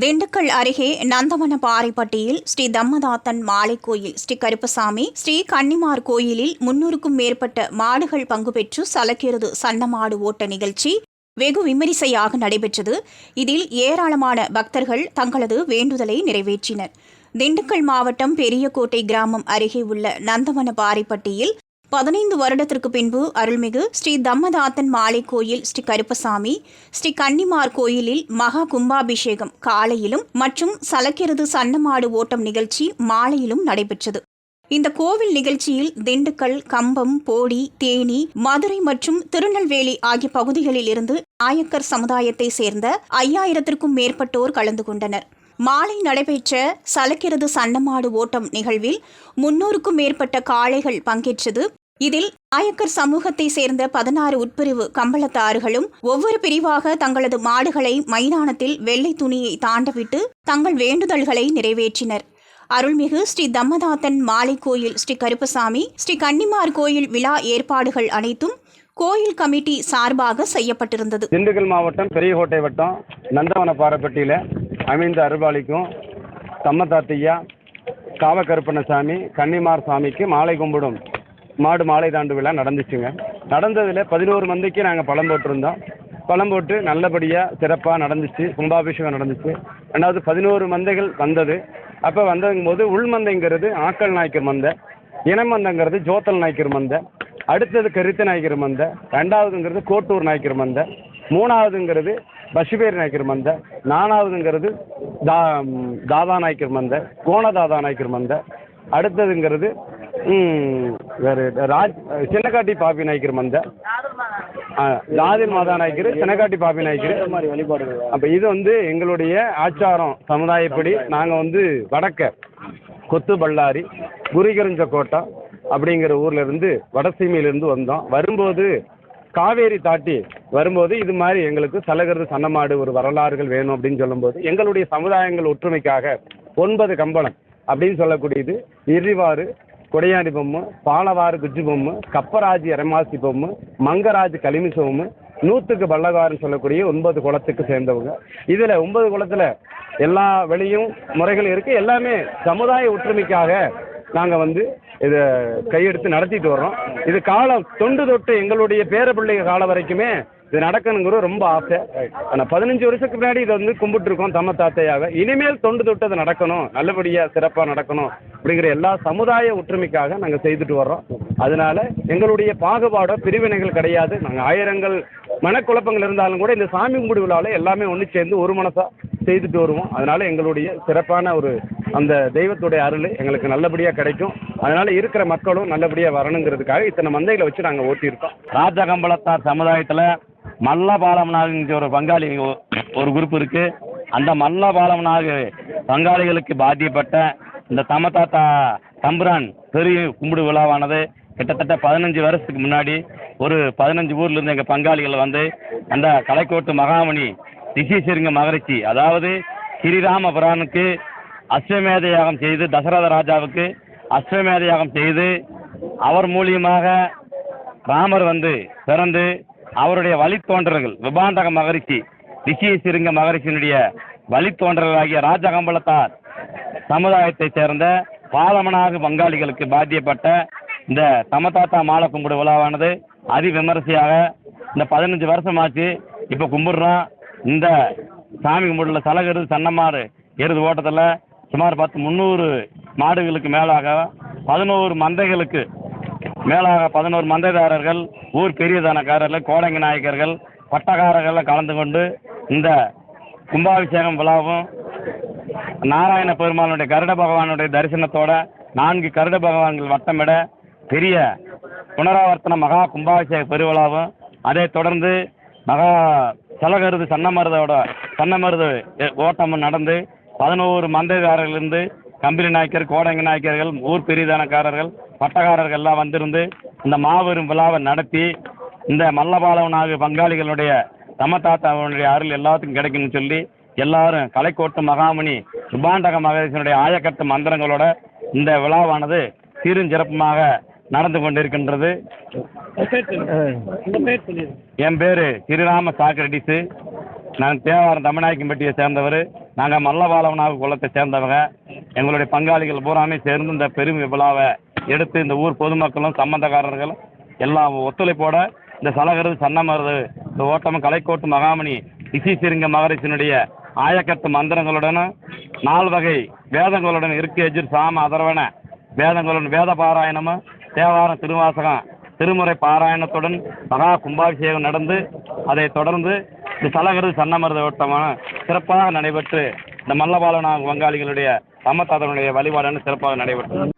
திண்டுக்கல் அருகே நந்தவன பாறைப்பட்டியில் ஸ்ரீ தம்மதாத்தன் மாலை கோயில் ஸ்ரீ கருப்பசாமி ஸ்ரீ கன்னிமார் கோயிலில் முன்னூறுக்கும் மேற்பட்ட மாடுகள் பங்கு பெற்று சலக்கிறது சன்னமாடு ஓட்ட நிகழ்ச்சி. வெகு விமரிசையாக நடைபெற்றது. இதில் ஏராளமான பக்தர்கள் தங்களது வேண்டுதலை நிறைவேற்றினர். திண்டுக்கல் மாவட்டம் பெரியகோட்டை கிராமம் அருகே உள்ள நந்தவன பாறைப்பட்டியில் பதினைந்து வருடத்திற்கு பின்பு அருள்மிகு ஸ்ரீ தம்மதாத்தன் மாலை கோயில் ஸ்ரீ கருப்பசாமி ஸ்ரீ கன்னிமார் கோயிலில் மகா கும்பாபிஷேகம் காலையிலும் மற்றும் சலக்கிறது சன்னமாடு ஓட்டம் நிகழ்ச்சி மாலையிலும் நடைபெற்றது. இந்த கோவில் நிகழ்ச்சியில் திண்டுக்கல் கம்பம் போடி தேனி மதுரை மற்றும் திருநெல்வேலி ஆகிய பகுதிகளில் இருந்து நாயக்கர் சமுதாயத்தை சேர்ந்த ஐயாயிரத்திற்கும் மேற்பட்டோர் கலந்து கொண்டனர். மாலை நடைபெற்ற சலக்கிறது சன்னமாடு ஓட்டம் நிகழ்வில் முன்னூறுக்கும் மேற்பட்ட காளைகள் பங்கேற்றது. இதில் நாயக்கர் சமூகத்தை சேர்ந்த பதினாறு உட்பிரிவு கம்பளத்தாறுகளும் ஒவ்வொரு பிரிவாக தங்களது மாடுகளை மைதானத்தில் வெள்ளை துணியை தாண்டவிட்டு தங்கள் வேண்டுதல்களை நிறைவேற்றினர். அருள்மிகு ஸ்ரீ தம்மதாத்தன் மாலை கோயில் ஸ்ரீ கருப்பசாமி ஸ்ரீ கன்னிமார் கோயில் விழா ஏற்பாடுகள் அனைத்தும் கோயில் கமிட்டி சார்பாக செய்யப்பட்டிருந்தது. திண்டுக்கல் மாவட்டம் பெரியகோட்டை வட்டம் நந்தவன பாறைப்பட்டியில் அமைந்த அருள்பாலிக்கும் தம்மதாத்தையா காவக்கருப்பண்ணசாமி கன்னிமார் சாமிக்கு மாலை கும்பிடும் மாடு மாலை தாண்டு விழா நடந்துச்சுங்க. நடந்ததில் பதினோரு மந்தைக்கு நாங்கள் பழம் போட்டிருந்தோம். பழம் போட்டு நல்லபடியாக சிறப்பாக நடந்துச்சு. கும்பாபிஷேகம் நடந்துச்சு. ரெண்டாவது பதினோரு மந்தைகள் வந்தது. அப்போ வந்ததுங்கும் போது உள்மந்தைங்கிறது ஆக்கல் நாய்க்கர் மந்தை இனமந்தங்கிறது ஜோத்தல் நாய்க்கர் மந்தை அடுத்தது கரித்த நாய்க்கர் மந்தை ரெண்டாவதுங்கிறது கோட்டூர் நாய்க்கர் மந்தை மூணாவதுங்கிறது பசுபேர் நாய்க்கர் மந்தை நாலாவதுங்கிறது தா தாதா நாய்க்கர் மந்தை கோணதாதா நாய்க்கர் மந்தை அடுத்ததுங்கிறது வேறு ராஜ் சின்னக்காட்டி பாப்பி நாய்க்கர் மந்தை ஆ, ஜாதில் மாதா நாய்க்கர் சின்னக்காட்டி பாப்பி நாய்க்கர். மாதிரி வழிபாடுகள் அப்போ இது வந்து எங்களுடைய ஆச்சாரம் சமுதாயப்படி நாங்கள் வந்து வடக்க கொத்து பல்லாரி குரிகரிஞ்ச கோட்டை அப்படிங்கிற ஊர்ல இருந்து வடசீமையிலிருந்து வந்தோம். வரும்போது காவேரி தாட்டி வரும்போது இது மாதிரி எங்களுக்கு சலகிறது சன்னமாடு ஒரு வரலாறுகள் வேணும் அப்படின்னு சொல்லும்போது எங்களுடைய சமுதாயங்கள் ஒற்றுமைக்காக ஒன்பது கம்பளம் அப்படின்னு சொல்லக்கூடியது இறிவாறு கொடையாடி பொம்மை பாலவாறு குஜ்ஜு பொம்மை கப்பராஜ் இரமாசி பொம்மை மங்கராஜ் கலிமி சோமு நூற்றுக்கு பல்லகாரன்னு சொல்லக்கூடிய ஒன்பது குளத்துக்கு சேர்ந்தவங்க. இதில் ஒன்பது குளத்தில் எல்லா வெளியும் முறைகள் இருக்குது எல்லாமே சமுதாய ஒற்றுமைக்காக நாங்கள் வந்து இதை கையெடுத்து நடத்திட்டு வர்றோம். இது காலம் தொண்டு தொட்டு எங்களுடைய பேர பிள்ளைங்க காலம் வரைக்குமே இது நடக்கணுங்கிறது ரொம்ப ஆசை. ஆனால் பதினஞ்சு வருஷத்துக்கு முன்னாடி இதை வந்து கும்பிட்டுருக்கோம் தம்ம தாத்தையாக. இனிமேல் தொண்டு தொட்டு அது நடக்கணும். நல்லபடியாக சிறப்பாக நடக்கணும் அப்படிங்கிற எல்லா சமுதாய ஒற்றுமைக்காக நாங்கள் செய்துட்டு வர்றோம். அதனால எங்களுடைய பாகுபாடோ பிரிவினைகள் கிடையாது. நாங்கள் ஆயிரங்கள் மனக்குழப்பங்கள் இருந்தாலும் கூட இந்த சாமி கும்பிடு விழாவில் எல்லாமே ஒன்று சேர்ந்து ஒரு மனசாக செய்துட்டு வருவோம். அதனால எங்களுடைய சிறப்பான ஒரு அந்த தெய்வத்துடைய அருள் எங்களுக்கு நல்லபடியாக கிடைக்கும். அதனால இருக்கிற மக்களும் நல்லபடியாக வரணுங்கிறதுக்காக இத்தனை மந்தைகளை வச்சு நாங்கள் ஓட்டியிருக்கோம். ராஜகம்பளத்தார் சமுதாயத்தில் மல்லபாலம்நாடுங்கிற ஒரு பங்காளி ஒரு குரூப் இருக்கு. அந்த மல்லபாலம்நாடு பங்காளிகளுக்கு பாத்தியப்பட்ட இந்த தமதாத்தா தம்புரான் பெரிய கும்பிடு விழாவானது கிட்டத்தட்ட பதினஞ்சு வருஷத்துக்கு முன்னாடி ஒரு பதினஞ்சு ஊர்லேருந்து எங்கள் பங்காளிகள் வந்து அந்த கலைக்கோட்டு மகாமணி ரிஷிசிருங்க மகரிஷி அதாவது ஸ்ரீராமபுரானுக்கு அஸ்வமேத யாகம் செய்து தசரத ராஜாவுக்கு அஸ்வமேத யாகம் செய்து அவர் மூலியமாக ராமர் வந்து பிறந்து அவருடைய வழித்தோன்றர்கள் விபாண்டக மகரிஷி ரிஷி சிருங்க மகரிஷியினுடைய வழித்தோன்றர்களாகிய ராஜகம்பளத்தார் சமுதாயத்தைச் சேர்ந்த பாலமனாக பங்காளிகளுக்கு பாத்தியப்பட்ட இந்த தமதாத்தா மாலை கும்பிடு விழாவானது அதிவிமரிசையாக இந்த பதினஞ்சு வருஷம் ஆச்சு இப்போ கும்பிடுறோம். இந்த சாமி கும்பிடல சலகருது சன்னமாறு எருது ஓட்டத்தில் சுமார் பத்து முந்நூறு மாடுகளுக்கு மேலாக பதினோரு மந்தைகளுக்கு மேலாக பதினோரு மந்தைதாரர்கள் ஊர் பெரியதானக்காரர்கள் கோடங்கி நாயக்கர்கள் பட்டக்காரர்கள் கலந்து கொண்டு இந்த கும்பாபிஷேகம் விழாவும் நாராயண பெருமானுடைய கருட பகவானுடைய தரிசனத்தோட நான்கு கருட பகவான்கள் வட்டமிட பெரிய புனராவர்த்தன மகா கும்பாபிஷேக பெருவிழாவும் அதை தொடர்ந்து மகா சலகருது சன்னமருதோட சன்னமருது ஓட்டமும் நடந்து பதினோரு மந்தைதாரர்களிருந்து கம்பளி நாயக்கர் கோடங்க நாயக்கர்கள் ஊர் பெரிதானக்காரர்கள் பட்டக்காரர்கள் எல்லாம் வந்திருந்து இந்த மாபெரும் விழாவை நடத்தி இந்த மல்லபாலவனாக பங்காளிகளுடைய தமதாத்தாவுடைய அருள் எல்லாத்துக்கும் கிடைக்கும்னு சொல்லி எல்லாரும் கலைக்கோட்டு மகாமணி சுபாண்டக மகேசனுடைய ஆயக்கட்டு மந்திரங்களோட இந்த விழாவானது சீரும் சிறப்புமாக நடந்து கொண்டிருக்கின்றது. என் பேர் ஸ்ரீராம சாக்ரடிஸு நான் தேவாரம் தமிழ்நாயக்கம்பட்டியை சேர்ந்தவர். நாங்கள் மல்லபாலவனாக குலத்தை சேர்ந்தவங்க. எங்களுடைய பங்காளிகள் பூராமே சேர்ந்து இந்த பெரும் விழாவை எடுத்து இந்த ஊர் பொதுமக்களும் சம்மந்தக்காரர்களும் எல்லாம் ஒத்துழைப்போட இந்த சலகரது சன்னமருது இந்த ஓட்டம் கலைக்கோட்டு மகாமணி இசிசிருங்க மகரிஷினுடைய ஆயக்கட்டு மந்திரங்களுடனும் நால் வகை வேதங்களுடன் இருக்கு எஜிர் சாம அதர்வன வேதங்களுடன் வேத பாராயணமும் தேவாரம் திருவாசகம் திருமுறை பாராயணத்துடன் மகா கும்பாபிஷேகம் நடந்து அதை தொடர்ந்து இந்த சலகரது சன்னமருத ஓட்டமான சிறப்பாக நடைபெற்று இந்த மல்லபாலன வங்காளிகளுடைய சமத்தாதனுடைய வழிபாடு சிறப்பாக நடைபெற்றது.